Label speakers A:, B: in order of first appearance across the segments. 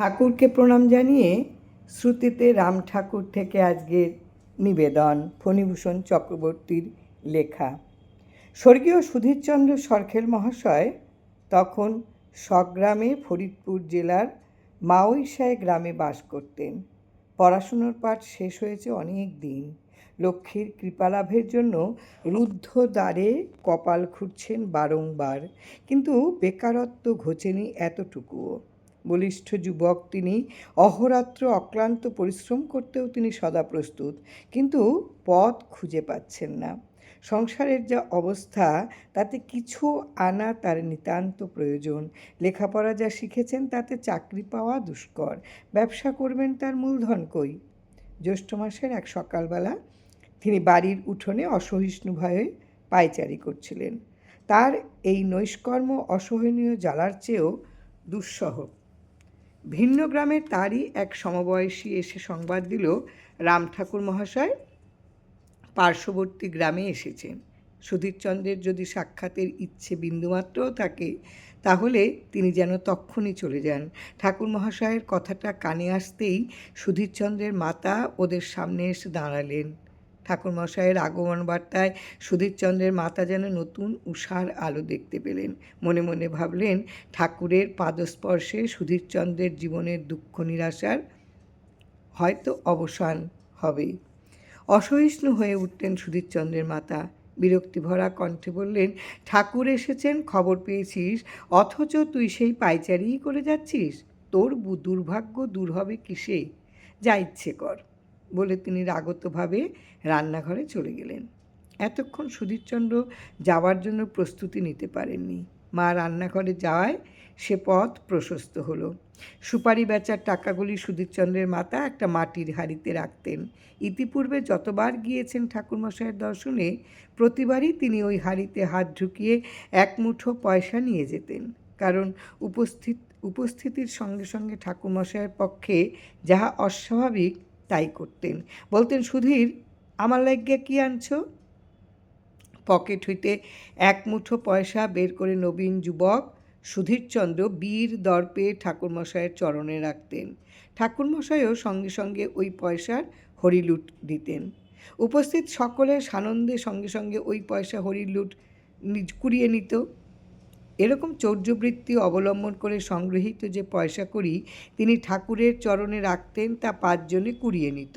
A: ঠাকুরকে প্রণাম জানিয়ে শ্রুতিতে রাম ঠাকুর থেকে আজকের নিবেদন ফণীভূষণ চক্রবর্তীর লেখা। স্বর্গীয় সুধীরচন্দ্র সরখেল মহাশয় তখন স্বগ্রামে ফরিদপুর জেলার মাওইসায় গ্রামে বাস করতেন। পড়াশুনোর পাঠ শেষ হয়েছে অনেক দিন। লক্ষ্মীর কৃপালাভের জন্য রুদ্ধ দ্বারে কপাল খুঁড়ছেন বারংবার, কিন্তু বেকারত্ব ঘোচেনি এতটুকুও। বলিষ্ঠ যুবক তিনি অহরাত্র অক্লান্ত পরিশ্রম করতেও তিনি সদা প্রস্তুত, কিন্তু পথ খুঁজে পাচ্ছেন না। সংসারের যা অবস্থা, তাতে কিছু আনা তার নিতান্ত প্রয়োজন। লেখাপড়া যা শিখেছেন, তাতে চাকরি পাওয়া দুষ্কর। ব্যবসা করবেন তার মূলধন কই? জ্যৈষ্ঠ মাসের এক সকালবেলা তিনি বাড়ির উঠোনে অসহিষ্ণু ভয়ে পায়চারি করছিলেন। তার এই নৈষ্কর্ম, অসহনীয় জ্বালার চেয়েও দুঃসহ। ভিন্ন গ্রামের তারই এক সমবয়সী এসে সংবাদ দিল, রাম ঠাকুর মহাশয় পার্শ্ববর্তী গ্রামে এসেছেন সুধীরচন্দ্রের যদি সাক্ষাতের ইচ্ছে বিন্দুমাত্রও থাকে, তাহলে তিনি যেন তক্ষণই চলে যান। ঠাকুর মহাশয়ের কথাটা কানে আসতেই সুধীরচন্দ্রের মাতা ওদের সামনে এসে দাঁড়ালেন। ঠাকুরমশাইয়ের আগমন বার্তায় সুধীরচন্দ্রের মাতা যেন নতুন উষার আলো দেখতে পেলেন। মনে মনে ভাবলেন, ঠাকুরের পাদস্পর্শে সুধীরচন্দ্রের জীবনের দুঃখ নিরাশার হয়তো অবসান হবে। অসহিষ্ণু হয়ে উঠলেন সুধীরচন্দ্রের মাতা। বিরক্তিভরা কণ্ঠে বললেন, ঠাকুর এসেছেন, খবর পেয়েছিস, অথচ তুই সেই পাইচারিই করে যাচ্ছিস? তোর দুর্ভাগ্য দূর হবে কিসে? যা ইচ্ছে কর। বলে তিনি রাগতভাবে রান্নাঘরে চলে গেলেন। এতক্ষণ সুধীরচন্দ্র যাওয়ার জন্য প্রস্তুতি নিতে পারেননি। মা রান্নাঘরে যাওয়ায় সে পথ প্রশস্ত হলো। সুপারি বেচার টাকাগুলি সুধীরচন্দ্রের মাতা একটা মাটির হাঁড়িতে রাখতেন। ইতিপূর্বে যতবার গিয়েছেন ঠাকুরমশাইয়ের দর্শনে, প্রতিবারই তিনি ওই হাঁড়িতে হাত ঢুকিয়ে এক মুঠো পয়সা নিয়ে যেতেন। কারণ উপস্থিত, উপস্থিতির সঙ্গে সঙ্গে ঠাকুরমশাইয়ের পক্ষে যাহা অস্বাভাবিক তাই করতেন। বলতেন, সুধীর, আমার লাগিয়া কি আনছো? পকেট হইতে এক মুঠো পয়সা বের করে নবীন যুবক সুধীরচন্দ্র বীর দর্পে ঠাকুরমশাইয়ের চরণে রাখতেন। ঠাকুরমশাইও সঙ্গে সঙ্গে ওই পয়সার হরিলুট দিতেন। উপস্থিত সকলের সানন্দে সঙ্গে সঙ্গে ওই পয়সা হরিলুট কুড়িয়ে নিত। এরকম চৌর্যবৃত্তি অবলম্বন করে সংগৃহীত যে পয়সা করি তিনি ঠাকুরের চরণে রাখতেন তা পাঁচজনে কুড়িয়ে নিত।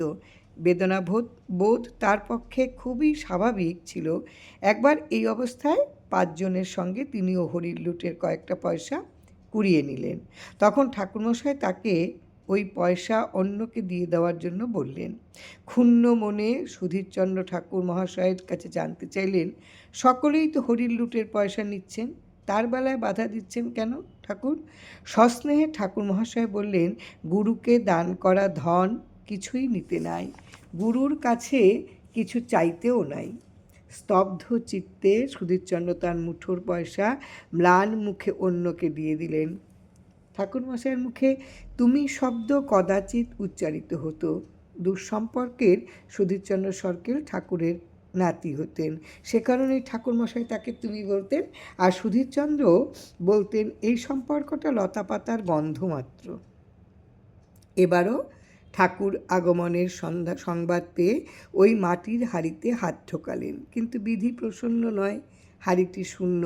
A: বেদনাবোধ বোধ তার পক্ষে খুবই স্বাভাবিক ছিল। একবার এই অবস্থায় পাঁচজনের সঙ্গে তিনিও হরির লুটের কয়েকটা পয়সা কুড়িয়ে নিলেন। তখন ঠাকুরমশাই তাকে ওই পয়সা অন্যকে দিয়ে দেওয়ার জন্য বললেন, ক্ষুণ্ণ মনে সুধীরচন্দ্র ঠাকুর মহাশয়ের কাছে জানতে চাইলেন, সকলেই তো হরির লুটের পয়সা নিচ্ছেন। তার বেলায় বাধা দিচ্ছেন কেন? ঠাকুর সস্নেহে ঠাকুর মহাশয় বললেন, গুরুকে দান করা ধন কিছুই নিতে নাই। গুরুর কাছে কিছু চাইতেও নাই। স্তব্ধ চিত্তে সুধীরচন্দ্র তার মুঠোর পয়সা ম্লান মুখে অন্যকে দিয়ে দিলেন। ঠাকুরমশাইয়ের মুখে, তুমি শব্দ কদাচিৎ উচ্চারিত হতো। দুঃসম্পর্কের সুধীরচন্দ্র সরকেল ঠাকুরের নাতি হতেন। সে কারণেই ঠাকুরমশাই তাকে তুমি বলতেন আর সুধীরচন্দ্র বলতেন, এই সম্পর্কটা লতাপাতার গন্ধ মাত্র। এবারও ঠাকুর আগমনের সন্ধ্যা, সংবাদ পেয়ে ওই মাটির হাড়িতে হাত ঠোকালেন কিন্তু বিধি প্রসন্ন নয়, হাড়িটি শূন্য,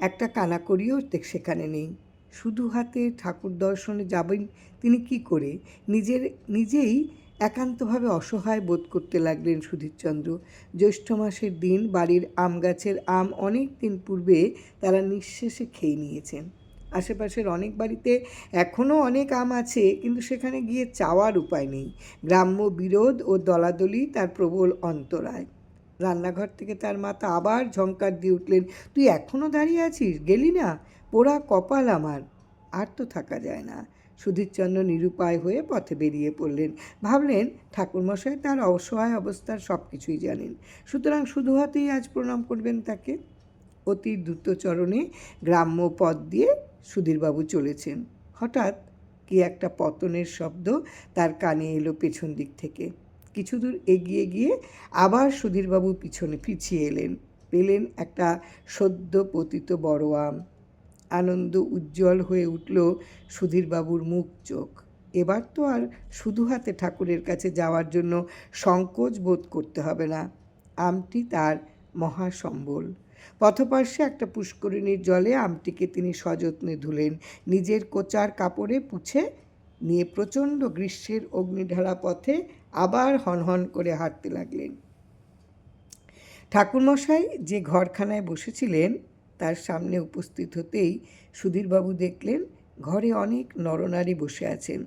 A: একটা কানাকড়িও সেখানে নেই। শুধু হাতে ঠাকুর দর্শনে যাবেন তিনি কি করে? নিজের নিজেই একান্তভাবে অসহায় বোধ করতে লাগলেন সুধীরচন্দ্র। জ্যৈষ্ঠ মাসের দিন বাড়ির আম গাছের আম অনেক দিন পূর্বে তারা নিঃশেষে খেয়ে নিয়েছেন। আশেপাশের অনেক বাড়িতে এখনও অনেক আম আছে, কিন্তু সেখানে গিয়ে চাওয়ার উপায় নেই। গ্রাম্য বিরোধ ও দলাদলি তার প্রবল অন্তরায়। রান্নাঘর থেকে তার মাতা আবার ঝঙ্কার দিয়ে উঠলেন, তুই এখনও দাঁড়িয়ে আছিস? গেলি না? পোড়া কপাল আমার। আর তো থাকা যায় না। সুধীরচন্দ্র নিরুপায় হয়ে পথে বেরিয়ে পড়লেন। ভাবলেন, ঠাকুরমশাই তার অসহায় অবস্থার সব কিছুই জানেন। সুতরাং শুধু হাতেই আজ প্রণাম করবেন তাকে? অতি দ্রুত চরণে গ্রাম্য পথ দিয়ে সুধীরবাবু চলেছেন। হঠাৎ কি একটা পতনের শব্দ তার কানে এলো পেছন দিক থেকে। কিছু দূর এগিয়ে গিয়ে আবার সুধীরবাবু পিছনে পিছিয়ে এলেন। পেলেন একটা সদ্য পতিত বড় আম। আনন্দ উজ্জ্বল হয়ে উঠল সুধীরবাবুর মুখ চোখ। এবার তো আর শুধু হাতে ঠাকুরের কাছে যাওয়ার জন্য সংকোচ বোধ করতে হবে না। আমটি তার মহাসম্বল। পথপার্শ্বে একটা পুষ্করিণীর জলে আমটিকে তিনি সযত্নে ধুলেন। নিজের কোচার কাপড়ে পুছে নিয়ে প্রচণ্ড গ্রীষ্মের অগ্নিঢালা পথে আবার হনহন করে হাঁটতে লাগলেন। ঠাকুরমশাই যে ঘরখানায় বসেছিলেন তার সামনে উপস্থিত হতেই সুধীরবাবু দেখলেন ঘরে অনেক নরনারী বসে আছেন।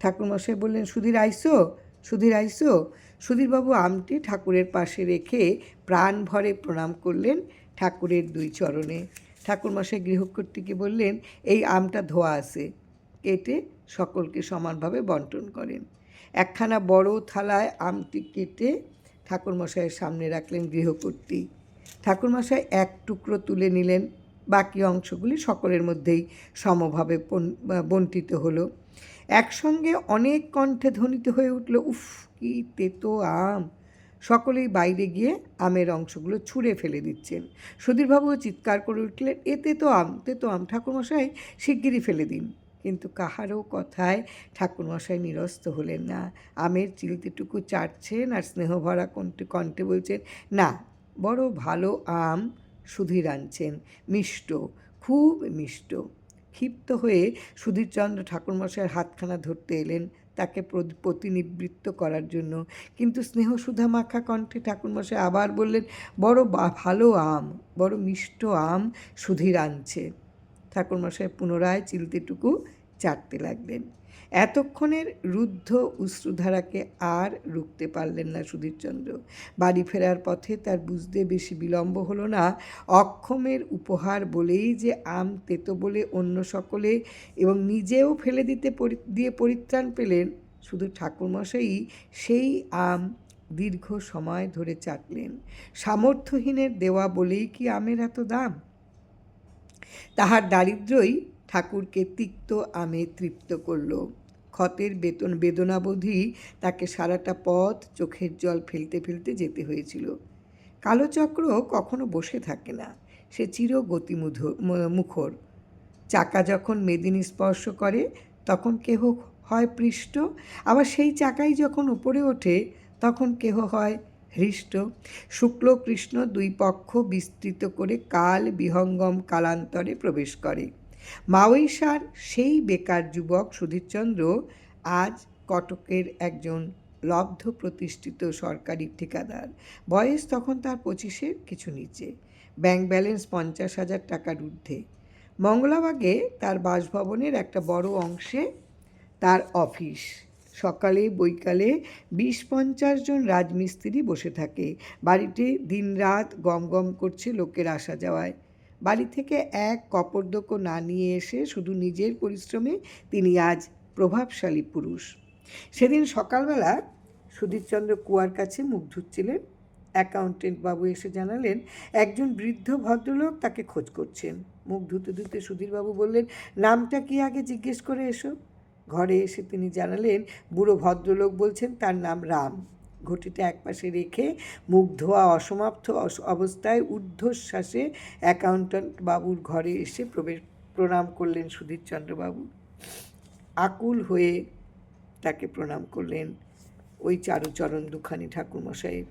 A: ঠাকুরমশাই বললেন, সুধীর, আইসো সুধীর, আইসো। সুধীরবাবু আমটি ঠাকুরের পাশে রেখে প্রাণ ভরে প্রণাম করলেন ঠাকুরের দুই চরণে। ঠাকুরমশাই গৃহকর্ত্রীকে বললেন, এই আমটা ধোয়া আছে। কেটে সকলকে সমানভাবে বন্টন করেন। একখানা বড় থালায় আমটি কেটে ঠাকুরমশাইয়ের সামনে রাখলেন গৃহকর্ত্রী। ঠাকুরমশাই এক টুকরো তুলে নিলেন। বাকি অংশগুলি সকলের মধ্যেই সমভাবে বন্টিত হলো। একসঙ্গে অনেক কণ্ঠে ধ্বনিত হয়ে উঠল, উফ, কি তেতো আম! সকলেই বাইরে গিয়ে আমের অংশগুলো ছুঁড়ে ফেলে দিচ্ছেন। সুধীরবাবুও চিৎকার করে উঠলেন এতে তো আম, তেতো আম, ঠাকুরমশাই, শিগগিরই ফেলে দিন। কিন্তু কাহারও কথায় ঠাকুরমশাই নিরস্ত হলেন না। আমের চিলতেটুকু চাটছেন আর স্নেহভরা কণ্ঠে কণ্ঠে বলছেন, না বড় ভালো আম সুধীর আনছেন। মিষ্ট, খুব মিষ্ট। ক্ষিপ্ত হয়ে সুধীরচন্দ্র ঠাকুরমশাইয়ের হাতখানা ধরতে এলেন তাকে প্রতিনিবৃত্ত করার জন্য। কিন্তু স্নেহ সুধা মাখা কণ্ঠে ঠাকুরমশাই আবার বললেন, বড় বা- ভালো আম, বড় মিষ্ট আম সুধীর আনছে। ঠাকুরমশাই পুনরায় চিলতেটুকু চাটতে লাগলেন। এতক্ষণের রুদ্ধ অশ্রুধারাকে আর রুখতে পারলেন না সুধীরচন্দ্র। বাড়ি ফেরার পথে তার বুঝতে বেশি বিলম্ব হলো না। অক্ষমের উপহার বলেই যে আম তেতো বলে অন্য সকলে এবং নিজেও ফেলে দিতে দিয়ে পরিত্রাণ পেলেন শুধু ঠাকুরমশাই সেই আম দীর্ঘ সময় ধরে চাটলেন। সামর্থ্যহীনের দেওয়া বলেই কি আমের এত দাম? তাহার দারিদ্র্যই ঠাকুরকে তিক্ত আমে তৃপ্ত করল। ক্ষতের বেতন বেদনাবোধই তাকে সারাটা পথ চোখের জল ফেলতে ফেলতে যেতে হয়েছিল। কালোচক্র কখনো বসে থাকে না। সে চির গতিমুধ মুখর। চাকা যখন মেদিনী স্পর্শ করে, তখন কেহ হয় পৃষ্ঠ। আবার সেই চাকাই যখন উপরে ওঠে, তখন কেহ হয় হৃষ্ট। শুক্ল কৃষ্ণ দুই পক্ষ বিস্তৃত করে কাল বিহঙ্গম কালান্তরে প্রবেশ করে। মাওয়েশার সেই বেকার যুবক সুধীরচন্দ্র আজ কটকের একজন লব্ধ প্রতিষ্ঠিত সরকারি ঠিকাদার। বয়স তখন তার পঁচিশের কিছু নিচে। ব্যাংক ব্যালেন্স পঞ্চাশ হাজার টাকার ঊর্ধ্বে। মঙ্গলাবাগে তার বাসভবনের একটা বড় অংশে তার অফিস। সকালে, বৈকালে বিশ পঞ্চাশ জন রাজমিস্ত্রি বসে থাকে। বাড়িতে দিনরাত গম গম করছে লোকের আসা যাওয়ায়। বাড়ি থেকে এক কপর্দকও না নিয়ে এসে শুধু নিজের পরিশ্রমে তিনি আজ প্রভাবশালী পুরুষ। সেদিন সকালবেলা সুধীরচন্দ্র কুয়ার কাছে মুখ ধুচ্ছিলেন। অ্যাকাউন্টেন্ট বাবু এসে জানালেন, একজন বৃদ্ধ ভদ্রলোক তাকে খোঁজ করছেন। মুখ ধুতে ধুতে সুধীরবাবু বললেন, নামটা কি আগে জিজ্ঞেস করে এসো। ঘরে এসে তিনি জানালেন, বুড়ো ভদ্রলোক বলছেন তার নাম রাম। ঘটিটা একপাশে রেখে মুখ ধোয়া অসমাপ্ত অস- অবস্থায় ঊর্ধ্বশ্বাসে অ্যাকাউন্ট্যান্ট বাবুর ঘরে এসে প্রবেশ প্রণাম করলেন সুধীরচন্দ্রবাবু। আকুল হয়ে তাকে প্রণাম করলেন ওই চারুচরণ দুখানি ঠাকুরমশাইয়ের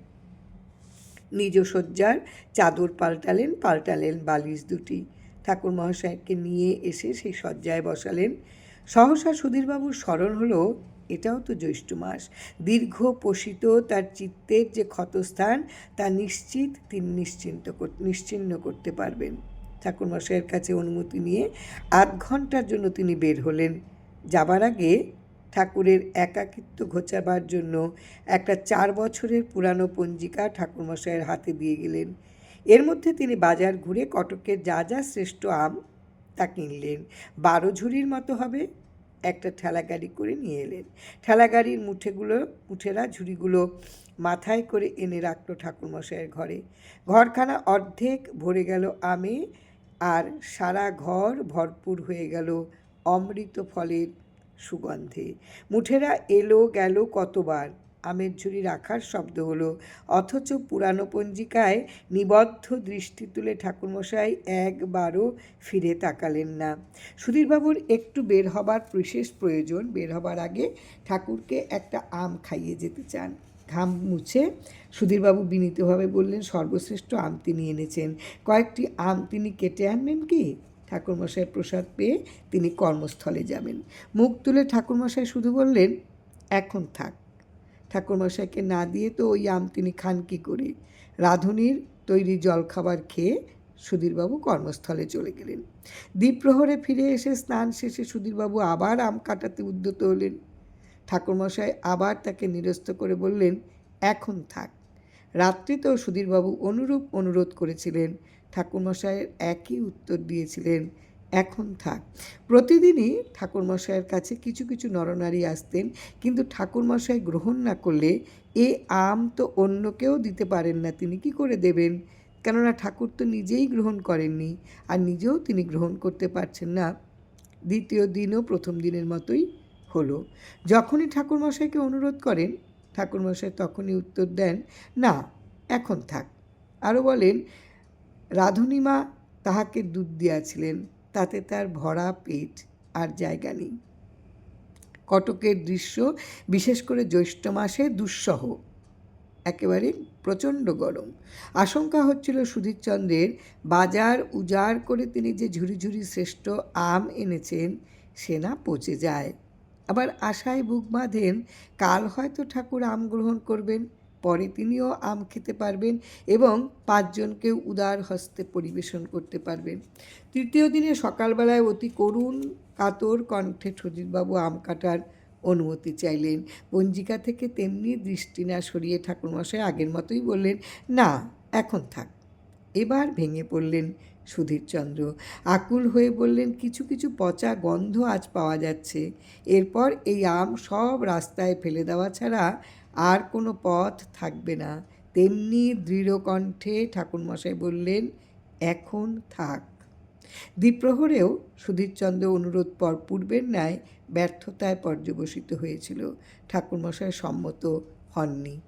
A: নিজ শয্যার চাদর পাল্টালেন পাল্টালেন বালিশ দুটি। ঠাকুর মহাশয়কে নিয়ে এসে সেই শয্যায় বসালেন। সহসা সুধীরবাবুর স্মরণ হলো এটাও তো জ্যৈষ্ঠ মাস। দীর্ঘ পোষিত তার চিত্তের যে ক্ষতস্থান, তা নিশ্চিত তিনি নিশ্চিন্ত নিশ্চিহ্ন করতে পারবেন। ঠাকুরমশাইয়ের কাছে অনুমতি নিয়ে আধ ঘণ্টার জন্য তিনি বের হলেন। যাবার আগে ঠাকুরের একাকিত্ব ঘোচাবার জন্য একটা চার বছরের পুরানো পঞ্জিকা ঠাকুরমশাইয়ের হাতে দিয়ে গেলেন। এর মধ্যে তিনি বাজার ঘুরে কটকের যা যা শ্রেষ্ঠ আম তা কিনলেন। বারো ঝুড়ির মতো হবে। একটা ঠেলাগাড়ি করে নিয়ে এলেন। ঠেলাগাড়ির মুঠেগুলো, মুঠেরা ঝুড়িগুলো মাথায় করে এনে রাখল ঠাকুরমশাইয়ের ঘরে। ঘরখানা অর্ধেক ভরে গেল আমে আর সারা ঘর ভরপুর হয়ে গেল অমৃত ফলের সুগন্ধে। মুঠেরা এলো গেল কতবার? আমের ঝুড়ি রাখার শব্দ হলো। অথচ পুরানো পঞ্জিকায় নিবদ্ধ দৃষ্টি তুলে ঠাকুরমশাই একবারও ফিরে তাকালেন না। সুধীরবাবুর একটু বের হবার বিশেষ প্রয়োজন, বের হবার আগে ঠাকুরকে একটা আম খাইয়ে যেতে চান। ঘাম মুছে সুধীরবাবু বিনীতভাবে বললেন, সর্বশ্রেষ্ঠ আম তিনি এনেছেন। কয়েকটি আম তিনি কেটে আনবেন কি? ঠাকুরমশাই প্রসাদ পেয়ে তিনি কর্মস্থলে যাবেন। মুখ তুলে ঠাকুরমশাই শুধু বললেন, এখন থাক। ঠাকুরমশাইকে না দিয়ে তো ওই আম তিনি খান কী করে? রাঁধুনির তৈরি জলখাবার খেয়ে সুধীরবাবু কর্মস্থলে চলে গেলেন। দ্বীপ্রহরে ফিরে এসে স্নান শেষে সুধীরবাবু আবার আম কাটাতে উদ্যত হলেন। ঠাকুরমশাই আবার তাকে নিরস্ত করে বললেন, এখন থাক। রাত্রিতেও সুধীরবাবু অনুরূপ অনুরোধ করেছিলেন। ঠাকুরমশাইয়ের একই উত্তর দিয়েছিলেন এখন থাক। প্রতিদিনই ঠাকুরমশাইয়ের কাছে কিছু কিছু নরনারী আসতেন, কিন্তু ঠাকুরমশাই গ্রহণ না করলে এ আম তো অন্য কেউ দিতে পারেন না, তিনি কি করে দেবেন? কেননা ঠাকুর তো নিজেই গ্রহণ করেননি, আর নিজেও তিনি গ্রহণ করতে পারছেন না। দ্বিতীয় দিনও প্রথম দিনের মতোই হলো। যখনই ঠাকুরমশাইকে অনুরোধ করেন, ঠাকুরমশাই তখনই উত্তর দেন, না, এখন থাক। আরও বলেন, রাধুনিমা তাহাকে দুধ দিয়াছিলেন। তাতে তার ভরা পেট আর জায়গা নেই। কটকের দৃশ্য, বিশেষ করে জ্যৈষ্ঠ মাসে দুঃসহ। একেবারে প্রচণ্ড গরম। আশঙ্কা হচ্ছিল সুধীরচন্দ্রের বাজার উজাড় করে তিনি যে ঝুড়ি ঝুড়ি শ্রেষ্ঠ আম এনেছেন, সে না পচে যায়। আবার আশায় বুক বাঁধেন, কাল হয়তো ঠাকুর আম গ্রহণ করবেন। পরে তিনিও আম খেতে পারবেন এবং পাঁচজনকেও উদার হস্তে পরিবেশন করতে পারবেন। তৃতীয় দিনে সকালবেলায় অতি করুণ কাতর কণ্ঠে সুজিতবাবু আম কাটার অনুমতি চাইলেন। পঞ্জিকা থেকে তেমনি দৃষ্টি না সরিয়ে ঠাকুরমশাই আগের মতোই বললেন, না, এখন থাক। এবার ভেঙে পড়লেন সুধীরচন্দ্র। আকুল হয়ে বললেন, কিছু কিছু পচা গন্ধ আজ পাওয়া যাচ্ছে। এরপর এই আম সব রাস্তায় ফেলে দেওয়া ছাড়া আর কোনো পথ থাকবে না। তেমনি দৃঢ় কণ্ঠে ঠাকুরমশাই বললেন, এখন থাক। দ্বিপ্রহরেও সুধীরচন্দ্র অনুরোধ পর পূর্বের ন্যায় ব্যর্থতায় পর্যবসিত হয়েছিল। ঠাকুরমশাই সম্মত হননি।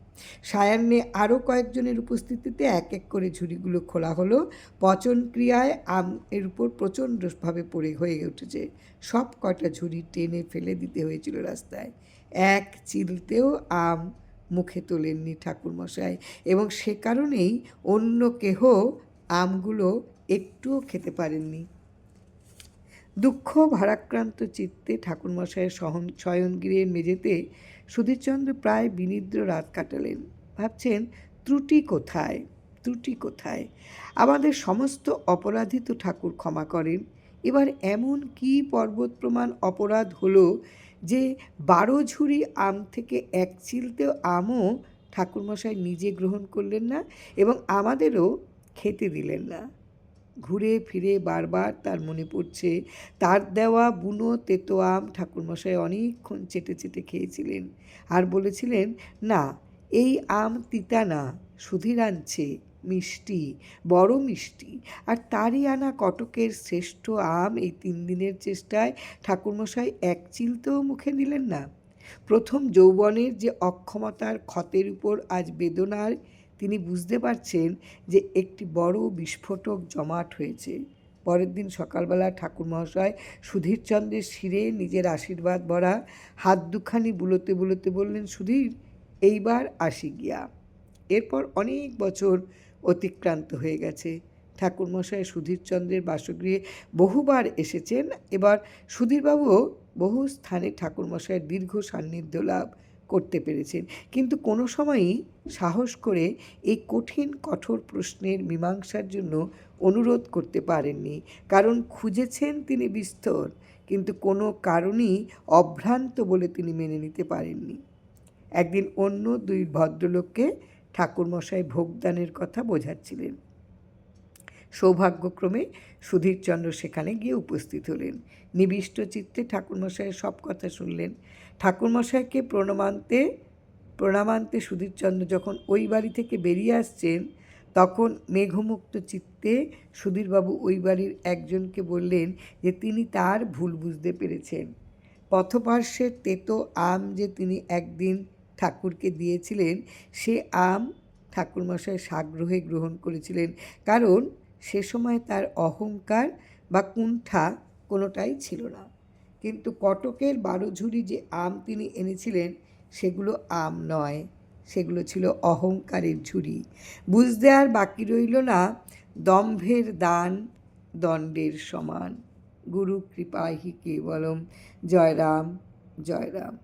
A: সায়ান্নে আরও কয়েকজনের উপস্থিতিতে এক এক করে ঝুড়িগুলো খোলা হলো। পচন ক্রিয়ায় আম এর উপর প্রচণ্ডভাবে পড়ে হয়ে উঠেছে। সব কটা ঝুড়ি টেনে ফেলে দিতে হয়েছিল রাস্তায়। এক চিলতেও আম মুখে তোলেননি ঠাকুরমশাই। এবং সে কারণেই অন্য কেহ আমগুলো একটুও খেতে পারেননি। দুঃখ ভারাক্রান্ত চিত্তে ঠাকুরমশাইয়ের সহন শয়নগৃহের মেঝেতে সুধীরচন্দ্র প্রায় বিনিদ্র রাত কাটালেন। ভাবছেন, ত্রুটি কোথায়? ত্রুটি কোথায়? আমাদের সমস্ত অপরাধী তো ঠাকুর ক্ষমা করেন। এবার এমন কি পর্বত প্রমাণ অপরাধ হলো যে বারো ঝুড়ি আম থেকে এক চিলতেও আমও ঠাকুরমশাই নিজে গ্রহণ করলেন না এবং আমাদেরও খেতে দিলেন না। ঘুরে ফিরে বারবার তার মনে পড়ছে, তার দেওয়া বুনো তেতো আম ঠাকুরমশাই অনেকক্ষণ চেটে চেটে খেয়েছিলেন। আর বলেছিলেন, না, এই আম তিতা না, সুধীর আনছে। মিষ্টি, বড় মিষ্টি। আর তারই আনা কটকের শ্রেষ্ঠ আম এই তিন দিনের চেষ্টায় ঠাকুরমশাই এক চিলতেও মুখে নিলেন না। প্রথম যৌবনের যে অক্ষমতার ক্ষতের উপর আজ বেদনার, তিনি বুঝতে পারছেন যে একটি বড় বিস্ফোটক জমাট হয়েছে। পরের দিন সকালবেলা ঠাকুর মহাশয় সুধীরচন্দ্রের শিরে নিজের আশীর্বাদ ভরা হাত দুখানি বুলোতে বুলোতে বললেন, সুধীর, এইবার আসি গিয়া। এরপর অনেক বছর অতিক্রান্ত হয়ে গেছে। ঠাকুরমশাই সুধীরচন্দ্রের বাসগৃহে বহুবার এসেছেন। এবার সুধীরবাবুও বহু স্থানে ঠাকুরমশাইয়ের দীর্ঘ সান্নিধ্য লাভ করতে পেরেছেন। কিন্তু কোনো সময়ই সাহস করে এই কঠিন, কঠোর প্রশ্নের মীমাংসার জন্য অনুরোধ করতে পারেননি। কারণ খুঁজেছেন তিনি বিস্তর, কিন্তু কোনো কারণই অভ্রান্ত বলে তিনি মেনে নিতে পারেননি। একদিন অন্য দুই ভদ্রলোককে ঠাকুরমশাই ভোগদানের কথা বোঝাচ্ছিলেন। সৌভাগ্যক্রমে সুধীরচন্দ্র সেখানে গিয়ে উপস্থিত হলেন। নিবিষ্ট চিত্তে ঠাকুরমশাইয়ের সব কথা শুনলেন। ঠাকুরমশাইকে প্রণামান্তে প্রণামান্তে সুধীরচন্দ্র যখন ওই বাড়ি থেকে বেরিয়ে আসছেন, তখন মেঘমুক্ত চিত্তে সুধীরবাবু ওই বাড়ির একজনকে বললেন যে তিনি তার ভুল বুঝতে পেরেছেন। পথপার্শ্বের তেতো আম যে তিনি একদিন ঠাকুরকে দিয়েছিলেন, সে আম ঠাকুরমশাই সাগ্রহে গ্রহণ করেছিলেন। কারণ সে সময় তার অহংকার বা কুণ্ঠা কোনোটাই ছিল না। কিন্তু কটকের বারো ঝুড়ি যে আম তিনি এনেছিলেন, সেগুলো আম নয়, সেগুলো ছিল অহংকারের ঝুড়ি। বুঝতে আর বাকি রইল না, দম্ভের দান দণ্ডের সমান। গুরু কৃপাহি কেবলম। জয় রাম জয় রাম